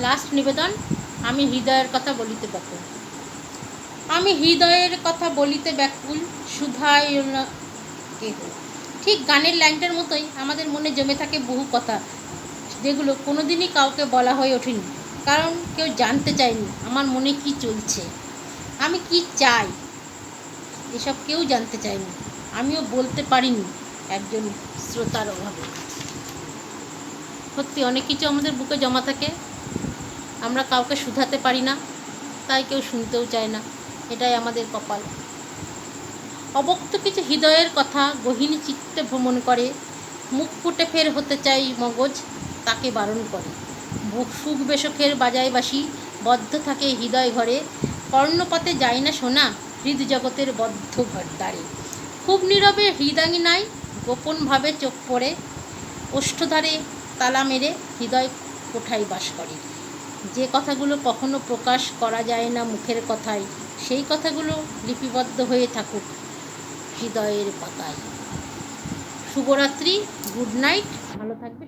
Last নিবেদন, আমি হৃদয়ের কথা বলিতে ব্যাকুল। আমি হৃদয়ের কথা বলিতে ব্যাকুল সুধায় কেহ। ঠিক গানের লাইনটার মতোই আমাদের মনে জমে থাকে বহু কথা। যেগুলো কোনোদিনই কাউকে বলা হয়ে ওঠেনি, কারণ কেউ জানতে চায়নি আমার মনে কি চলছে। আমি কি চাই? এসব কেউ জানতে চায়নি। আমিও বলতে পারিনি একজন শ্রোতার অভাবে। সত্যি অনেক কিছু আমাদের বুকে জমা থাকে। আমরা কাউকে শুধাতে পারি না, তাই কেউ শুনতেও চায় না। এটাই আমাদের কপাল। অবক্ত কিছু হৃদয়ের কথা গহিনী চিত্তে ভ্রমণ করে, মুখ ফুটে ফের হতে চাই মগজ, তাকে বারণ করে। সুখ বেশকের বাজায় বাসি বদ্ধ থাকে হৃদয় ঘরে। কর্ণপাতে যায় না শোনা হৃদজগতের বদ্ধ ঘর দ্বারে। খুব নীরবে হৃদাঙ্গিনায় গোপনভাবে চোখ পড়ে। ওষ্ঠধারে তালা মেরে হৃদয় কোঠায় বাস করে। যে কথাগুলো কখনো প্রকাশ করা যায় না মুখের কথায়, সেই কথাগুলো লিপিবদ্ধ হয়ে থাকুক হৃদয়ের পাতায়। শুভরাত্রি, গুড নাইট, ভালো থাকবে